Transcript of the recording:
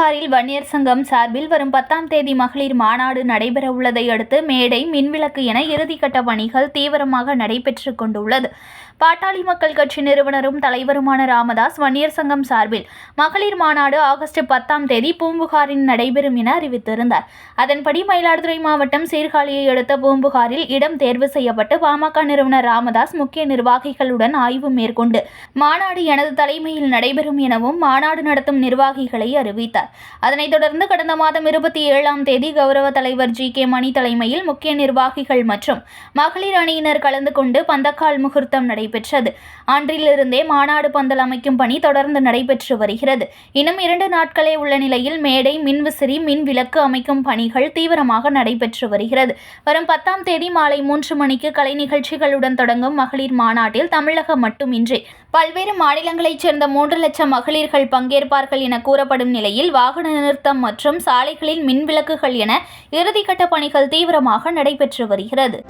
வன்னியர் சங்கம் சார்பில் வரும் பத்தாம் தேதி மகளிர் மாநாடு நடைபெற உள்ளதை அடுத்து மேடை மின்விளக்கு என இறுதிக்கட்ட பணிகள் தீவிரமாக நடைபெற்று கொண்டுள்ளது. பாட்டாளி மக்கள் கட்சி நிறுவனரும் தலைவருமான ராமதாஸ் வன்னியர் சங்கம் சார்பில் மகளிர் மாநாடு ஆகஸ்ட் பத்தாம் தேதி பூம்புகாரில் நடைபெறும் என அறிவித்திருந்தார். அதன்படி மயிலாடுதுறை மாவட்டம் சீர்காழியை அடுத்த பூம்புகாரில் இடம் தேர்வு செய்யப்பட்டு பாமக நிறுவனர் ராமதாஸ் முக்கிய நிர்வாகிகளுடன் ஆய்வு மேற்கொண்டு மாநாடு எனது தலைமையில் நடைபெறும் எனவும் மாநாடு நடத்தும் நிர்வாகிகளை அறிவித்தார். அதனைத் தொடர்ந்து கடந்த மாதம் இருபத்தி ஏழாம் தேதி கௌரவ தலைவர் ஜி கே மணி தலைமையில் முக்கிய நிர்வாகிகள் மற்றும் மகளிர் அணியினர் கலந்து கொண்டு பந்தக்கால் முகூர்த்தம் நடைபெற்றது. அன்றிலிருந்தே மாநாடு பந்தல் அமைக்கும் பணி தொடர்ந்து நடைபெற்று வருகிறது. இன்னும் இரண்டு நாட்களே உள்ள நிலையில் மேடை மின்விசிறி மின் விளக்கு அமைக்கும் பணிகள் தீவிரமாக நடைபெற்று வருகிறது. வரும் பத்தாம் தேதி மாலை மூன்று மணிக்கு கலை நிகழ்ச்சிகளுடன் தொடங்கும் மகளிர் மாநாட்டில் தமிழகம் மட்டுமின்றி பல்வேறு மாநிலங்களைச் சேர்ந்த மூன்று லட்சம் மகளிர்கள் பங்கேற்பார்கள் என கூறப்படும் நிலையில் வாகன நிறுத்தம் மற்றும் சாலைகளில் மின் விளக்குகள் என இறுதிக்கட்ட பணிகள் தீவிரமாக நடைபெற்று வருகிறது.